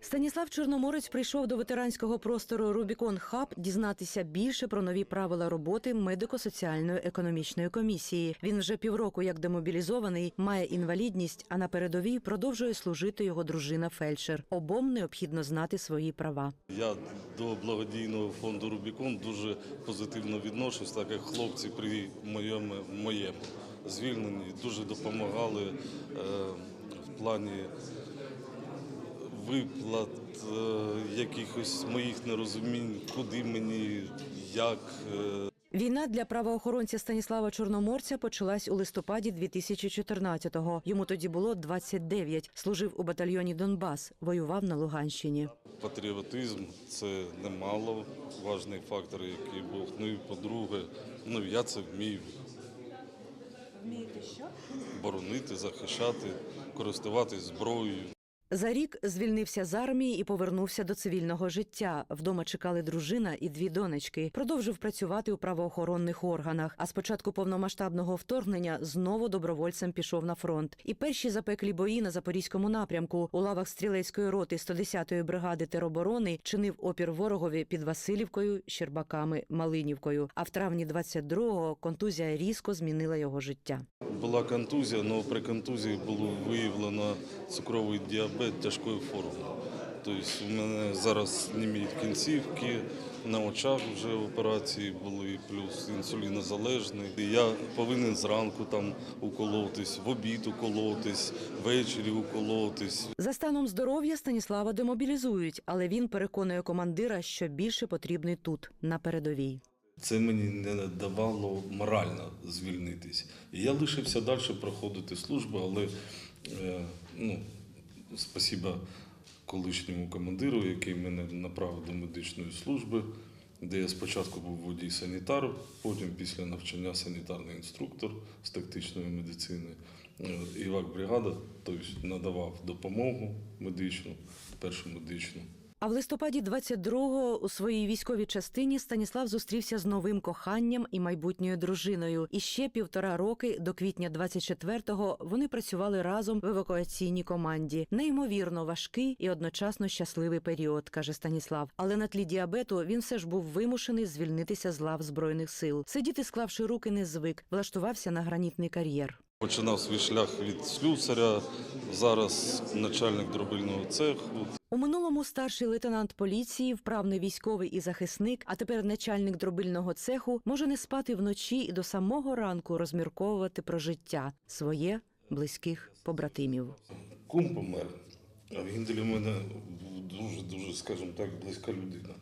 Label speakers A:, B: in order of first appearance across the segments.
A: Станіслав Чорноморець прийшов до ветеранського простору Рубікон Хаб дізнатися більше про нові правила роботи медико-соціальної економічної комісії. Він вже півроку як демобілізований, має інвалідність, а на передовій продовжує служити його дружина фельдшер. Обом необхідно знати свої права.
B: Я до благодійного фонду Рубікон дуже позитивно відношусь, так як хлопці при моєму, моєму звільненні дуже допомагали е, в плані виплат, е, якихось моїх нерозумінь, куди мені, як. Е,
A: Війна для правоохоронця Станіслава Чорноморця почалась у листопаді 2014-го. Йому тоді було 29. Служив у батальйоні Донбас, воював на Луганщині.
B: Патріотизм це немало важний фактор, який був. Ну і по-друге, ну я це вмію.
C: Вмієте що?
B: Боронити, захищати, користуватись зброєю.
A: За рік звільнився з армії і повернувся до цивільного життя. Вдома чекали дружина і дві донечки. Продовжив працювати у правоохоронних органах. А з початку повномасштабного вторгнення знову добровольцем пішов на фронт. І перші запеклі бої на запорізькому напрямку у лавах стрілецької роти 110-ї бригади тероборони чинив опір ворогові під Васильівкою, Щербаками, Малинівкою. А в травні 22-го контузія різко змінила його життя.
B: Була контузія, але при контузії було виявлено цукровий діабет тяжкої форми. Тобто у мене зараз німіють кінцівки, на очах вже операції були, плюс інсулінозалежний. Я повинен зранку там уколотись, в обід уколотись, ввечері уколотись.
A: За станом здоров'я Станіслава демобілізують, але він переконує командира, що більше потрібний тут, на передовій.
B: Це мені не давало морально звільнитись. Я лишився далі проходити службу, але е, ну, спасіба колишньому командиру, який мене направив до медичної служби, де я спочатку був водій санітар, потім після навчання санітарний інструктор з тактичної медицини. Е, Івак бригада, тобто надавав допомогу медичну, першу медичну.
A: А в листопаді 22-го у своїй військовій частині Станіслав зустрівся з новим коханням і майбутньою дружиною. І ще півтора роки до квітня 24-го вони працювали разом в евакуаційній команді. Неймовірно важкий і одночасно щасливий період, каже Станіслав. Але на тлі діабету він все ж був вимушений звільнитися з лав збройних сил. Сидіти, склавши руки, не звик, влаштувався на гранітний кар'єр.
B: Починав свій шлях від слюсаря, зараз начальник дробильного цеху.
A: У минулому старший лейтенант поліції, вправний військовий і захисник, а тепер начальник дробильного цеху, може не спати вночі і до самого ранку розмірковувати про життя своє, близьких побратимів.
B: Кум помер, а він для мене дуже-дуже, скажімо так, близька людина.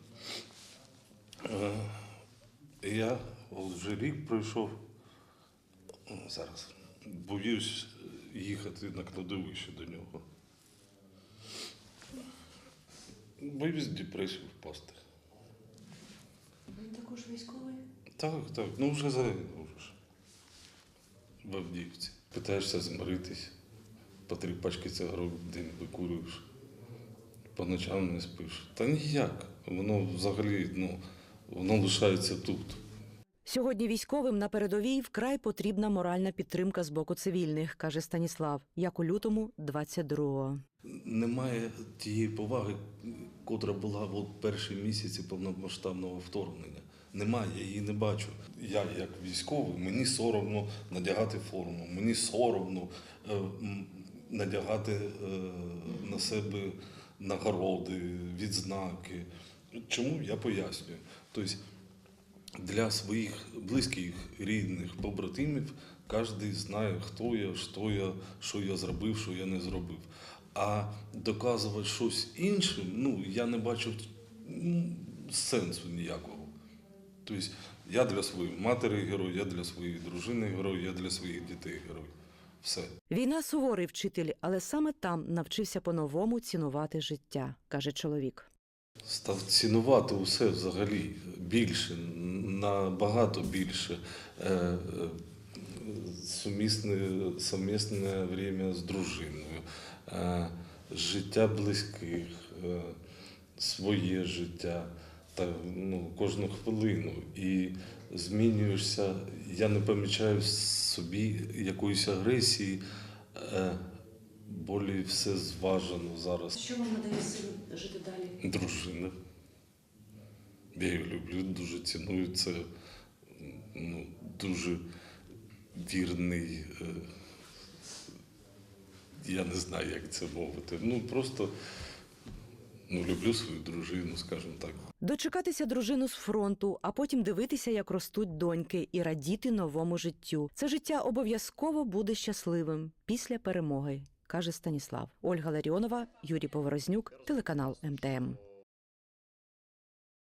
B: Е, Я вже рік пройшов, зараз боюсь їхати на кладовище до нього. Боюсь в депресію.
C: Він також військовий.
B: Так, так, ну вже загинув. В Авдіївці. Питаєшся змиритись, по три пачки цигарок в день викурюєш, по ночам не спиш. Та ніяк. Воно взагалі, ну, воно лишається тут.
A: Сьогодні військовим на передовій вкрай потрібна моральна підтримка з боку цивільних, каже Станіслав, як у лютому 22-го.
B: Немає тієї поваги, котра була в перші місяці повномасштабного вторгнення. Немає, я її не бачу. Я, як військовий, мені соромно надягати форму, мені соромно е, надягати е, на себе нагороди, відзнаки. Чому я пояснюю? Тобто для своїх близьких, рідних, побратимів кожен знає, хто я, що я, що я зробив, що я не зробив. А доказувати щось іншим, ну я не бачу сенсу ніякого. Тобто я для своєї матері герой, я для своєї дружини герой, я для своїх дітей герой. Все.
A: Війна суворий вчитель, але саме там навчився по-новому цінувати життя, каже чоловік.
B: Став цінувати усе взагалі більше, набагато більше. Е, е, Сумісне, сумісне время з дружиною, е, життя близьких, своє життя та ну, кожну хвилину. І змінюєшся. Я не помічаю в собі якоїсь агресії. Болі все зважено зараз.
C: Що вам надає сил жити далі?
B: Дружина. Я її люблю, дуже ціную це. Ну, дуже вірний. е, Я не знаю, як це мовити. Ну просто ну, люблю свою дружину, скажімо так.
A: Дочекатися дружину з фронту, а потім дивитися, як ростуть доньки, і радіти новому життю. Це життя обов'язково буде щасливим після перемоги, каже Станіслав. Ольга Ларіонова, Юрій Поворознюк, телеканал МТМ.